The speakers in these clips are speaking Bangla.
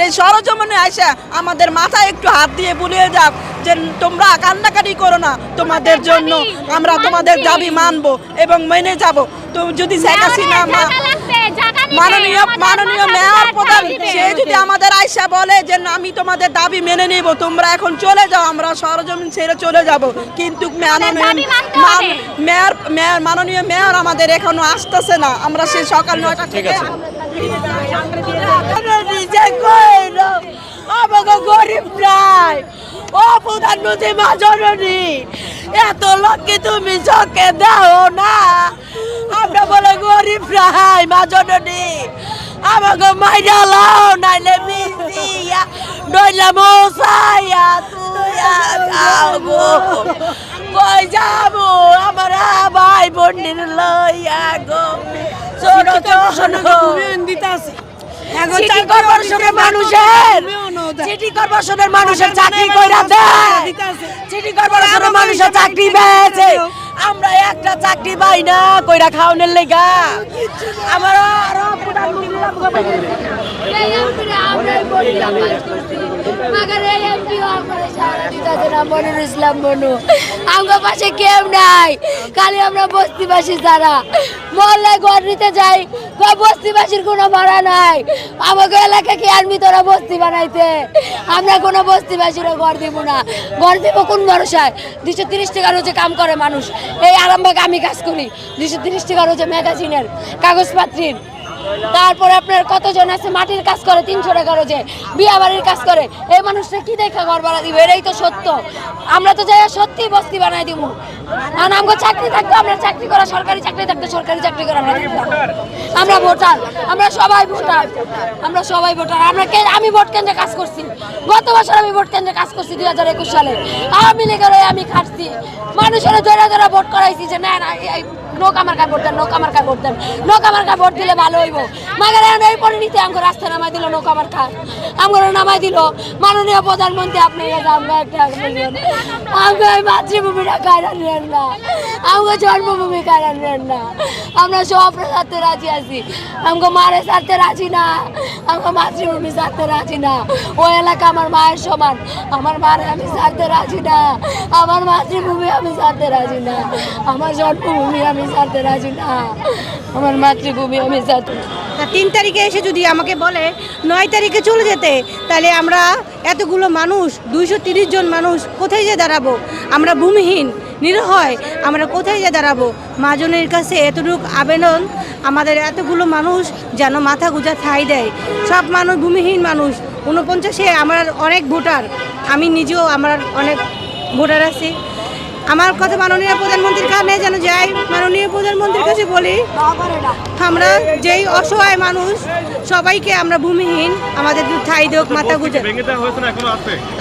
এই সরজমনে আসা আমাদের মাথায় একটু হাত দিয়ে বুলিয়ে যাক যে তোমরা কান্নাকাটি করো না। তোমাদের জন্য আমরা তোমাদের দাবি মানবো এবং মেনে যাব। তো যদি শেখ হাসিনা মা- মাননীয় মাননীয় মেয়র প্রধান সে যদি আমাদের আয়সা বলে যে না, আমি তোমাদের দাবি মেনে নিব তোমরা এখন চলে যাও আমরা সরজমিন ছেড়ে চলে যাব। কিন্তু মেয়র মেয়র মাননীয় মেয়র আমাদের এখনও আসতেছে না। আমরা সে সকাল নয়টা থেকে আমাকে গরিব নাই ও প্রধানমন্ত্রী মা জননী এত লোককে তুমি চোখে দাও না আমরা বলে গরিব নাই মা জননী আমাকে মাইরা লাও নাইলে মিশিয়া নইলে মশাইয়া তুই যাও গো কই যাব আমার ভাই বোনের লইয়া গো ছোট ছোট সিটি কর্পোরেশনের মানুষের। সিটি কর্পোরেশনের মানুষের চাকরি কইরা দেয়। সিটি কর্পোরেশনের মানুষের চাকরি পেয়েছে আমরা একটা চাকরি পাই না কইরা খাওয়ানোর লেগা। আমার আরও ইসলাম পাশে কেউ নাই। আমরা বস্তিবাসী যারা। ঘর নিতে যাই বস্তিবাসীর কোনো নাই। আমাকে তোরা বস্তি বানাইতে? আমরা ঘর দিব না। ঘর দিব কোন ভরসায়? দুশো তিরিশ টাকার হচ্ছে কাম করে মানুষ। এই আরামবাগে আমি কাজ করি। দুশো তিরিশ টাকার হচ্ছে ম্যাগাজিনের কাগজপাত্রীর। তারপরে আপনার কতজন আছে? মাটির কাজ করে, তিনশো টাকা রোজে। বিয়া বাড়ির কাজ করে। এই মানুষটা কি দেখা ঘর ভাড়া দিব? এটাই তো সত্য। আমরা তো যাই সত্যি বস্তি বানাই দিব চাকরি থাকতো, আমরা চাকরি করা, সরকারি চাকরি থাকতো, সরকারি চাকরি করা আমরা। আমরা ভোটার, আমরা সবাই ভোটার, আমরা সবাই ভোটার। আমরা আমি ভোট কেন্দ্রে কাজ করছি। গত বছর আমি ভোট কেন্দ্রে কাজ করছি দুই হাজার একুশ সালে। আওয়ামী লীগের আমি খাটছি। মানুষের জোরে জোরে ভোট করাইছি যে, না না নোক আমার কাছে ভোট দেন নোক আমার কাছে ভোট দেন। নোক আমার কাছে ভোট দিলে ভালো হইব। মাগারে এই পরিণীতি আমাকে রাস্তায় নামাই দিল নোক আমার খা আমার নামাই দিল, মাননীয় প্রধানমন্ত্রী আপনি আমাকে এই মাতৃভূমিটা কায়রা নেন না। আমাকে জন্মভূমি কায়রা নেন না। আমরা সব সাথে রাজি আছি। আমাকে মারে সাথে রাজি না। আমাকে মাতৃভূমি সাথে রাজি না। ওই এলাকা আমার মায়ের সমান। আমার মারে আমি সাথে রাজি না। আমার মাতৃভূমি আমি সাথে রাজি না। আমার জন্মভূমি আমি সাথে রাজি না। আমার মাতৃভূমি, আমি সাথে তিন তারিখে এসে যদি আমাকে বলে, নয় তারিখে চলে যেতে, তাহলে আমরা এতগুলো মানুষ, দুইশো জন মানুষ কোথায় যে দাঁড়াবো? আমরা ভূমিহীন, নিরহয়, আমরা কোথায় যে দাঁড়াবো? মাজনের কাছে এতটুকু আবেদন, আমাদের এতগুলো মানুষ যেন মাথা গুজা ঠাই দেয়। সব মানুষ ভূমিহীন মানুষ, ঊনপঞ্চাশে আমার অনেক ভোটার, আমি নিজেও আমার অনেক ভোটার আছি। আমার কথা মাননীয় প্রধানমন্ত্রীর কানে যেন যাই। মাননীয় প্রধানমন্ত্রীর কাছে বলি আমরা যেই অসহায় মানুষ সবাইকে আমরা ভূমিহীন আমাদের ঠাই দোক মাথা গুজে।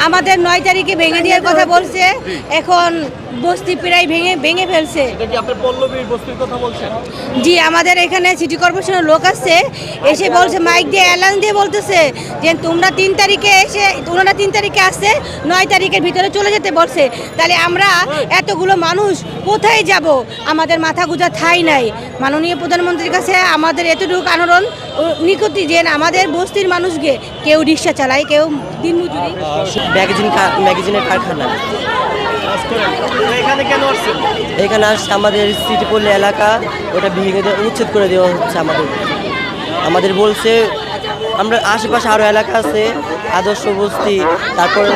আমাদের নয় তারিখে ভেঙে দেওয়ার কথা বলছে। এখন বস্তি প্রায় ভেঙে ভেঙে ফেলছে। জি আমাদের এখানে সিটি কর্পোরেশনের লোক আসছে এসে বলছে মাইক দিয়ে অ্যালান দিয়ে বলতেছে যে তোমরা তিন তারিখে এসে ওনারা তিন তারিখে আসছে নয় তারিখের ভিতরে চলে যেতে বলছে। তাহলে আমরা এতগুলো মানুষ কোথায় যাব? আমাদের মাথা গুজা থাই নাই। মাননীয় প্রধানমন্ত্রীর কাছে আমাদের এতটুকু আন্দোলন ও নিকটি যে আমাদের বস্তির মানুষকে কেউ রিক্সা চালায় কেউ দিনমজুরি ম্যাগাজিন ম্যাগাজিনের কারখানা। এখানে কেন আসছেন? এখানে আসছে আমাদের সিটি পল্লী এলাকা ওটা ভেঙে দেওয়া উচ্ছেদ করে দেওয়া হচ্ছে আমাদের। আমাদের বলছে আমরা আশেপাশে আরও এলাকা আছে আদর্শ বস্তি তারপরে